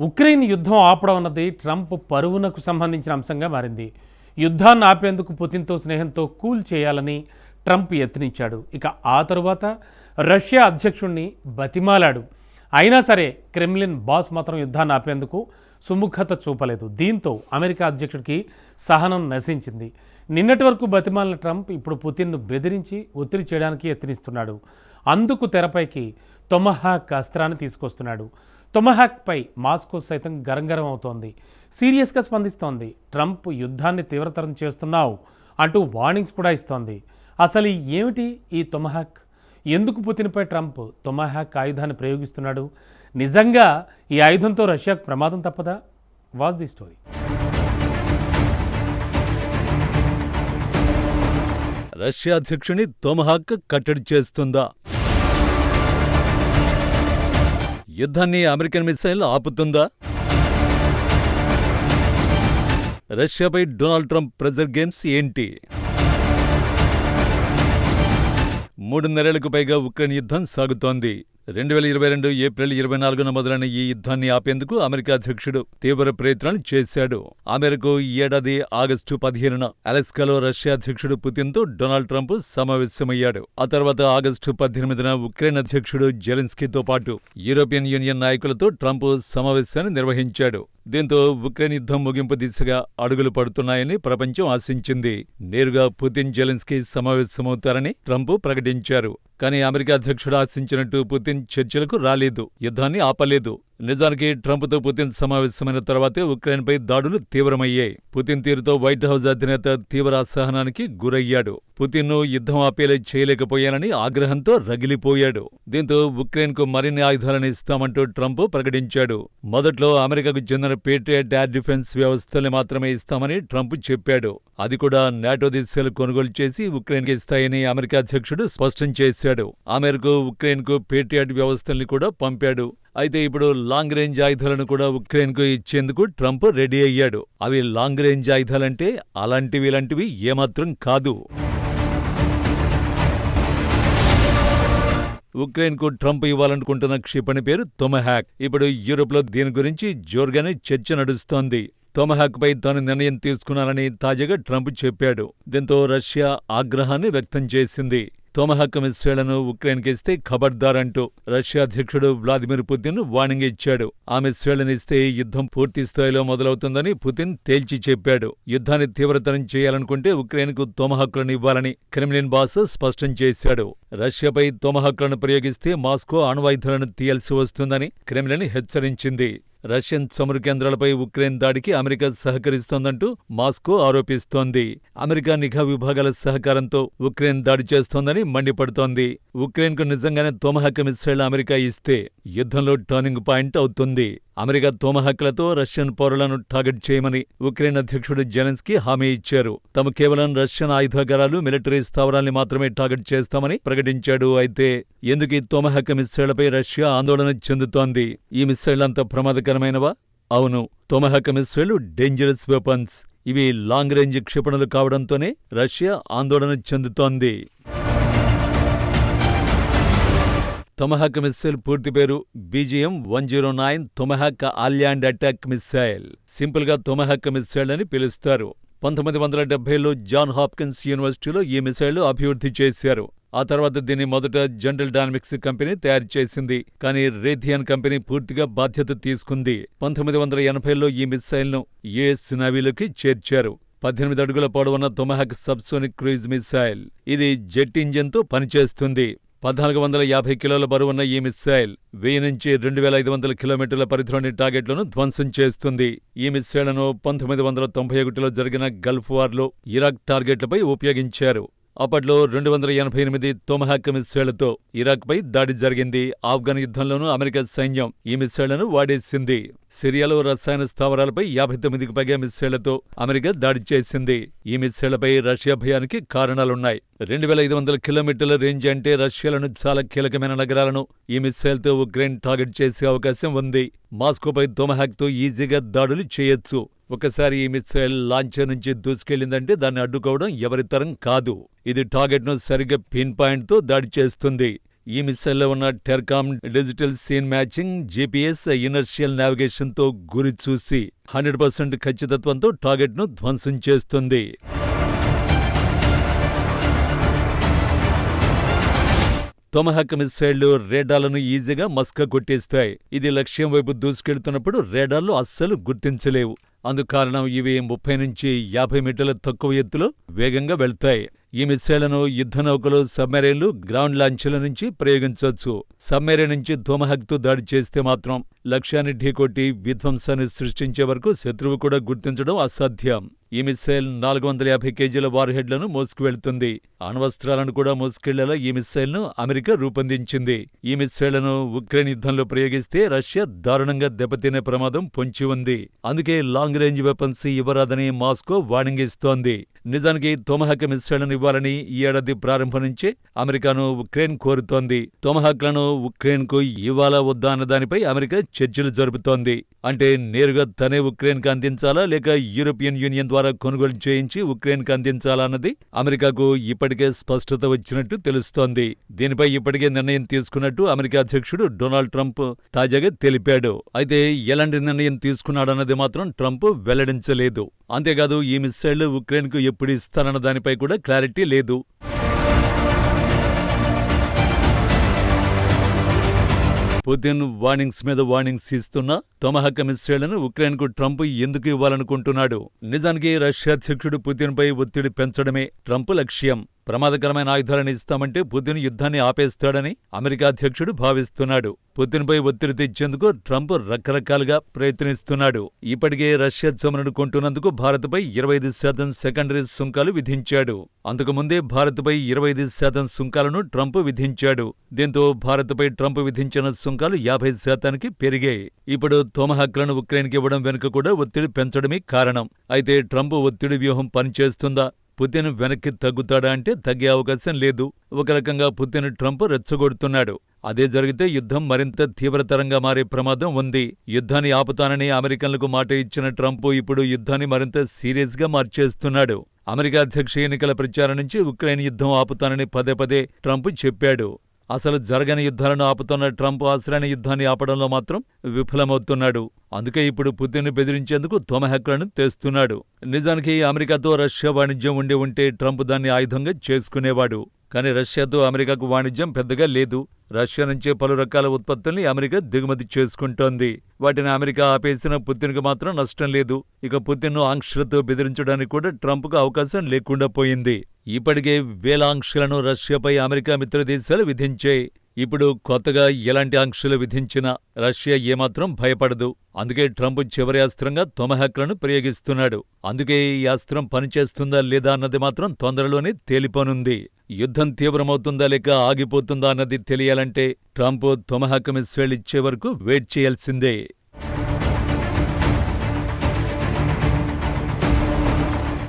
Ukraine యుద్ధం ఆపడం అన్నది ట్రంప్ పరువునకు సంబంధించిన అంశంగా మారింది. యుద్ధాన్ని ఆపేందుకు పుతిన్తో స్నేహంతో కూల్ చేయాలని ట్రంప్ యత్నించాడు. ఇక ఆ తరువాత రష్యా అధ్యక్షుణ్ణి బతిమాలాడు. అయినా సరే క్రెమ్లిన్ బాస్ మాత్రం యుద్ధాన్ని ఆపేందుకు సుముఖత చూపలేదు. దీంతో అమెరికా అధ్యక్షుడికి సహనం నశించింది. నిన్నటి వరకు బతిమాలిన ట్రంప్ ఇప్పుడు పుతిన్ను బెదిరించి ఒత్తిడి చేయడానికి యత్నిస్తున్నాడు. అందుకు తెరపైకి తొమహాక్ అస్త్రాన్ని తీసుకొస్తున్నాడు. టొమహాక్పై మాస్కో సైతం గరంగరం అవుతోంది. సీరియస్గా స్పందిస్తోంది. ట్రంప్ యుద్ధాన్ని తీవ్రతరం చేస్తున్నావు అంటూ వార్నింగ్స్ కూడా ఇస్తోంది. అసలు ఏమిటి ఈ తొమహాక్? ఎందుకు పుతిన్పై ట్రంప్ తొమహాక్ ఆయుధాన్ని ప్రయోగిస్తున్నాడు? నిజంగా ఈ ఆయుధంతో రష్యాకు ప్రమాదం తప్పదా? Was the story. రష్యా అధ్యక్షుని తొమహాక్ కట్టడి చేస్తుందా? యుద్ధాన్ని అమెరికన్ మిసైల్ ఆపుతుందా? రష్యాపై డొనాల్డ్ ట్రంప్ ప్రెజర్ గేమ్స్ ఏంటి? మూడున్నరేళ్ళకు పైగా ఉక్రెయిన్ యుద్ధం సాగుతోంది. రెండు వేల ఇరవై రెండు ఏప్రిల్ ఇరవై నాలుగున మొదలైన ఈ యుద్ధాన్ని ఆపేందుకు అమెరికా అధ్యక్షుడు తీవ్ర ప్రయత్నాలు చేశాడు. అమెరికా ఈ ఏడాది ఆగస్టు పదిహేనున అలెస్కాలో రష్యా అధ్యక్షుడు పుతిన్తో డొనాల్డ్ ట్రంప్ సమావేశమయ్యాడు. ఆ తర్వాత ఆగస్టు పద్దెనిమిదిన ఉక్రెయిన్ అధ్యక్షుడు జెలెన్స్కీతో పాటు యూరోపియన్ యూనియన్ నాయకులతో ట్రంప్ సమావేశాన్ని నిర్వహించాడు. దీంతో ఉక్రెయిన్ యుద్ధం ముగింపు దిశగా అడుగులు పడుతున్నాయని ప్రపంచం ఆశించింది. నేరుగా పుతిన్ జెలెన్స్కీ సమావేశమవుతారని ట్రంప్ ప్రకటించారు. కానీ అమెరికా అధ్యక్షుడు ఆశించినట్టు పుతిన్ చర్చలకు రాలేదు. యుద్ధాన్ని ఆపలేదు. నిజానికి ట్రంప్తో పుతిన్ సమావేశమైన తర్వాతే ఉక్రెయిన్పై దాడులు తీవ్రమయ్యాయి. పుతిన్ తీరుతో వైట్ హౌస్ అధినేత తీవ్ర అసహనానికి గురయ్యాడు. పుతిన్ను యుద్ధం ఆపేలా చేయలేకపోయానని ఆగ్రహంతో రగిలిపోయాడు. దీంతో ఉక్రెయిన్కు మరిన్ని ఆయుధాలను ఇస్తామంటూ ట్రంప్ ప్రకటించాడు. మొదట్లో అమెరికాకు చెందిన పేట్రియట్ ఎయిర్ డిఫెన్స్ వ్యవస్థల్ని మాత్రమే ఇస్తామని ట్రంప్ చెప్పాడు. అది కూడా నాటో దేశాలు కొనుగోలు చేసి ఉక్రెయిన్కి ఇస్తాయని అమెరికా అధ్యక్షుడు స్పష్టం చేశాడు. ఆ మేరకు ఉక్రెయిన్కు పేట్రియాట్ వ్యవస్థల్ని కూడా పంపాడు. అయితే ఇప్పుడు లాంగ్ రేంజ్ ఆయుధాలను కూడా ఉక్రెయిన్కు ఇచ్చేందుకు ట్రంప్ రెడీ అయ్యాడు. అవి లాంగ్ రేంజ్ ఆయుధాలంటే అలాంటివి ఇలాంటివి ఏమాత్రం కాదు. ఉక్రెయిన్కు ట్రంప్ ఇవ్వాలనుకుంటున్న క్షిపణి పేరు తొమహాక్. ఇప్పుడు యూరోప్లో దీని గురించి జోరుగానే చర్చ నడుస్తోంది. తొమహాక్పై తాను నిర్ణయం తీసుకున్నానని తాజాగా ట్రంప్ చెప్పాడు. దీంతో రష్యా ఆగ్రహాన్ని వ్యక్తం చేసింది. తొమహక్ మిస్సైళ్ళను ఉక్రెయిన్కి ఇస్తే ఖబర్దార్ అంటూ రష్యా అధ్యక్షుడు వ్లాదిమిర్ పుతిన్ వార్నింగ్ ఇచ్చాడు. ఆ మిస్సైళ్ళను యుద్ధం పూర్తి స్థాయిలో మొదలవుతుందని పుతిన్ తేల్చి చెప్పాడు. యుద్ధాన్ని తీవ్రతరం చేయాలనుకుంటే ఉక్రెయిన్కు తోమహక్కులను ఇవ్వాలని క్రెమ్లిన్ బాస్ స్పష్టం చేశాడు. రష్యాపై తోమహక్కులను ప్రయోగిస్తే మాస్కో అణ్వాయుధాలను తీయాల్సి వస్తుందని క్రెమ్లిన్ హెచ్చరించింది. రష్యన్ చమురు కేంద్రాలపై ఉక్రెయిన్ దాడికి అమెరికా సహకరిస్తోందంటూ మాస్కో ఆరోపిస్తోంది. అమెరికా నిఘా విభాగాల సహకారంతో ఉక్రెయిన్ దాడి చేస్తోందని మండిపడుతోంది. ఉక్రెయిన్కు నిజంగానే తోమహక మిస్సైళ్ళు అమెరికా ఇస్తే యుద్ధంలో టర్నింగ్ పాయింట్ అవుతుంది. అమెరికా తోమహక్కులతో రష్యన్ పౌరులను టార్గెట్ చేయమని ఉక్రెయిన్ అధ్యక్షుడు జెలెన్స్కీ హామీ ఇచ్చారు. తాము కేవలం రష్యన్ ఆయుధాగారాలు మిలిటరీ స్థావరాల్ని మాత్రమే టార్గెట్ చేస్తామని ప్రకటించాడు. అయితే ఎందుకు ఈ తోమహక్క మిస్సైళ్ళపై రష్యా ఆందోళన చెందుతోంది? ఈ మిస్సైళ్ళంత ప్రమాదకరమైనవా? అవును తోమహక్క మిస్సైళ్ళు డేంజరస్ వెపన్స్ ఇవి లాంగ్ రేంజ్ క్షిపణులు కావడంతోనే రష్యా ఆందోళన చెందుతోంది. తొమహక్ మిస్సైల్ పూర్తి పేరు BGM one zero nine Tomahawk land attack missile. సింపుల్గా మిస్సైల్ అని పిలుస్తారు. పంతొమ్మిది వందల డెబ్బైలో జాన్ హాప్కిన్స్ యూనివర్సిటీలో ఈ మిసైళ్ళు అభివృద్ధి చేశారు. ఆ తర్వాత దీన్ని మొదట జనరల్ డైనమిక్స్ కంపెనీ తయారు చేసింది. కానీ రేథియన్ కంపెనీ పూర్తిగా బాధ్యత తీసుకుంది. పంతొమ్మిది వందల ఎనభైలో ఈ మిస్సైల్ను యుఎస్ నావీలోకి చేర్చారు. పద్దెనిమిది అడుగుల పొడవున్న తొమహక్ సబ్సోనిక్ క్రూయిజ్ మిసైల్ ఇది జెట్ ఇంజిన్తో పనిచేస్తుంది. పద్నాలుగు వందల యాభై కిలోల బరువున్న ఈ మిస్సైల్ వెయ్యి నుంచి రెండు వేల ఐదు వందల కిలోమీటర్ల పరిధిలోని టార్గెట్లను ధ్వంసం చేస్తుంది. ఈ మిస్సైళ్ళను పంతొమ్మిది వందల తొంభై ఒకటిలో జరిగిన గల్ఫ్ వార్లో ఇరాక్ టార్గెట్లపై ఉపయోగించారు. అప్పట్లో రెండు వందల ఎనభై ఎనిమిది తొమహాక్ మిస్సైళ్ళతో ఇరాక్పై దాడి జరిగింది. ఆఫ్ఘన్ యుద్ధంలోనూ అమెరికా సైన్యం ఈ మిస్సైళ్ళను వాడేసింది. సిరియాలో రసాయన స్థావరాలపై యాభై తొమ్మిదికి పైగా మిస్సైళ్ళతో అమెరికా దాడి చేసింది. ఈ మిస్సైళ్ళపై రష్యా భయానికి కారణాలున్నాయి. రెండు వేల ఐదు వందల కిలోమీటర్ల రేంజ్ అంటే రష్యాలను చాలా కీలకమైన నగరాలను ఈ మిస్సైల్తో ఉక్రెయిన్ టార్గెట్ చేసే అవకాశం ఉంది. మాస్కోపై తొమహాక్తో ఈజీగా దాడులు చేయొచ్చు. ఒకసారి ఈ మిస్సైల్ లాంచర్ నుంచి దూసుకెళ్ళిందంటే దాన్ని అడ్డుకోవడం ఎవరితరం కాదు. ఇది టార్గెట్ను సరిగ్గా పిన్ పాయింట్తో దాడి చేస్తుంది. ఈ మిస్సైల్లో ఉన్న TERCOM digital scene matching GPS inertial నావిగేషన్తో గురి చూసి హండ్రెడ్ పర్సెంట్ ఖచ్చితత్వంతో టార్గెట్ను ధ్వంసం చేస్తుంది. తొమహక్ మిస్సైళ్ళు రేడాలను ఈజీగా మస్క కొట్టేస్తాయి. ఇది లక్ష్యం వైపు దూసుకెళ్తున్నప్పుడు రేడాలు అస్సలు గుర్తించలేవు. అందుకారణం ఇవి ముప్పై నుంచి యాభై మీటర్ల తక్కువ ఎత్తులో వేగంగా వెళ్తాయి. ఈ మిస్సైళ్ళను యుద్ధ నౌకలు సబ్మెరైన్లు గ్రౌండ్ లాంచర్ల నుంచి ప్రయోగించవచ్చు. సబ్మెరైన్ నుంచి ధూమహక్తు దాడి చేస్తే మాత్రం లక్ష్యాన్ని ఢీకొట్టి విధ్వంసాన్ని సృష్టించే వరకు శత్రువు కూడా గుర్తించడం అసాధ్యం. ఈ మిస్సైల్ నాలుగు వందల యాభై కేజీల వార్హెడ్లను మోసుకువెళ్తుంది అణ్వస్త్రాలను కూడా మోసుకెళ్ళేలా ఈ మిస్సైల్ను అమెరికా రూపొందించింది. ఈ మిస్సైళ్ళను ఉక్రెయిన్ యుద్ధంలో ప్రయోగిస్తే రష్యా దారుణంగా దెబ్బతినే ప్రమాదం పొంచి ఉంది. అందుకే లాంగ్ రేంజ్ వెపన్స్ ఇవ్వరాదని మాస్కో వార్నింగ్ ఇస్తోంది. నిజానికి తోమహక్ మిస్సైళ్ళను ఇవ్వాలని ఈ ఏడాది ప్రారంభం నుంచే అమెరికాను ఉక్రెయిన్ కోరుతోంది. తొమహక్లను ఉక్రెయిన్కు ఇవ్వాలా వద్దా అన్న దానిపై అమెరికా చర్చలు జరుపుతోంది. అంటే నేరుగా తనే ఉక్రెయిన్కు అందించాలా లేక యూరోపియన్ యూనియన్ ద్వారా కొనుగోలు చేయించి ఉక్రెయిన్కు అందించాలా అన్నది అమెరికాకు ఇప్పటికే స్పష్టత వచ్చినట్టు తెలుస్తోంది. దీనిపై ఇప్పటికే నిర్ణయం తీసుకున్నట్టు అమెరికా అధ్యక్షుడు డొనాల్డ్ ట్రంప్ తాజాగా తెలిపాడు. అయితే ఎలాంటి నిర్ణయం తీసుకున్నాడన్నది మాత్రం ట్రంప్ వెల్లడించలేదు. అంతేకాదు ఈ మిస్సైళ్ళు ఉక్రెయిన్కు ఎప్పుడు ఇస్తారన్న దానిపై కూడా క్లారిటీ లేదు. పుతిన్ వార్నింగ్స్ మీద వార్నింగ్స్ ఇస్తున్నా తొమహక్క మిస్సైళ్ళను ఉక్రెయిన్కు ట్రంప్ ఎందుకు ఇవ్వాలనుకుంటున్నాడు? నిజానికి రష్యా అధ్యక్షుడు పుతిన్పై ఒత్తిడి పెంచడమే ట్రంప్ లక్ష్యం. ప్రమాదకరమైన ఆయుధాలను ఇస్తామంటే పుతిన్ యుద్ధాన్ని ఆపేస్తాడని అమెరికా అధ్యక్షుడు భావిస్తున్నాడు. పుతిన్పై ఒత్తిడి తెచ్చేందుకు ట్రంప్ రకరకాలుగా ప్రయత్నిస్తున్నాడు. ఇప్పటికే రష్యా చమురును కొంటున్నందుకు భారత్పై ఇరవై ఐదు శాతం సెకండరీ సుంకాలు విధించాడు. అంతకుముందే భారత్పై ఇరవై ఐదు శాతం సుంకాలను ట్రంప్ విధించాడు. దీంతో భారత్పై ట్రంప్ విధించిన సుంకాలు యాభై శాతానికి పెరిగాయి. ఇప్పుడు తోమహక్లను ఉక్రెయిన్కి ఇవ్వడం వెనుక కూడా ఒత్తిడి పెంచడమే కారణం. అయితే ట్రంప్ ఒత్తిడి వ్యూహం పనిచేస్తుందా? పుతిన్ వెనక్కి తగ్గుతాడా అంటే తగ్గే అవకాశం లేదు. ఒక రకంగా పుతిన్ ట్రంప్ రెచ్చగొడుతున్నాడు. అదే జరిగితే యుద్ధం మరింత తీవ్రతరంగా మారే ప్రమాదం ఉంది. యుద్ధాన్ని ఆపుతానని అమెరికన్లకు మాట ఇచ్చిన ట్రంప్ ఇప్పుడు యుద్ధాన్ని మరింత సీరియస్గా మార్చేస్తున్నాడు. అమెరికా అధ్యక్ష ఎన్నికల ప్రచారం నుంచి ఉక్రెయిన్ యుద్ధం ఆపుతానని పదే పదే ట్రంప్ చెప్పాడు. అసలు జరగని యుద్ధాలను ఆపుతున్న ట్రంప్ అసలైన యుద్ధాన్ని ఆపడంలో మాత్రం విఫలమవుతున్నాడు. అందుకే ఇప్పుడు పుతిన్ను బెదిరించేందుకు తొమహెక్లను తెస్తున్నాడు. నిజానికి అమెరికాతో రష్యా వాణిజ్యం ఉండి ఉంటే ట్రంప్ దాన్ని ఆయుధంగా చేసుకునేవాడు. కానీ రష్యాతో అమెరికాకు వాణిజ్యం పెద్దగా లేదు. రష్యా నుంచే పలు రకాల ఉత్పత్తుల్ని అమెరికా దిగుమతి చేసుకుంటోంది. వాటిని అమెరికా ఆపేసిన పుతిన్కు మాత్రం నష్టం లేదు. ఇక పుతిన్ను ఆంక్షలతో బెదిరించడానికి కూడా ట్రంప్కు అవకాశం లేకుండా పోయింది. ఇప్పటికే వేల ఆంక్షలను రష్యాపై అమెరికా మిత్రదేశాలు విధించాయి ఇప్పుడు కొత్తగా ఎలాంటి ఆంక్షలు విధించినా రష్యా ఏమాత్రం భయపడదు. అందుకే ట్రంప్ చివరి అస్త్రంగా తొమహక్లను ప్రయోగిస్తున్నాడు. అందుకే ఈ అస్త్రం పనిచేస్తుందా లేదా అన్నది మాత్రం తొందరలోనే తేలిపోనుంది. యుద్ధం తీవ్రమవుతుందా లేక ఆగిపోతుందా అన్నది తెలియాలంటే ట్రంప్ తొమహక్ మిస్సైల్ ఇచ్చే వరకు వెయిట్ చేయాల్సిందే.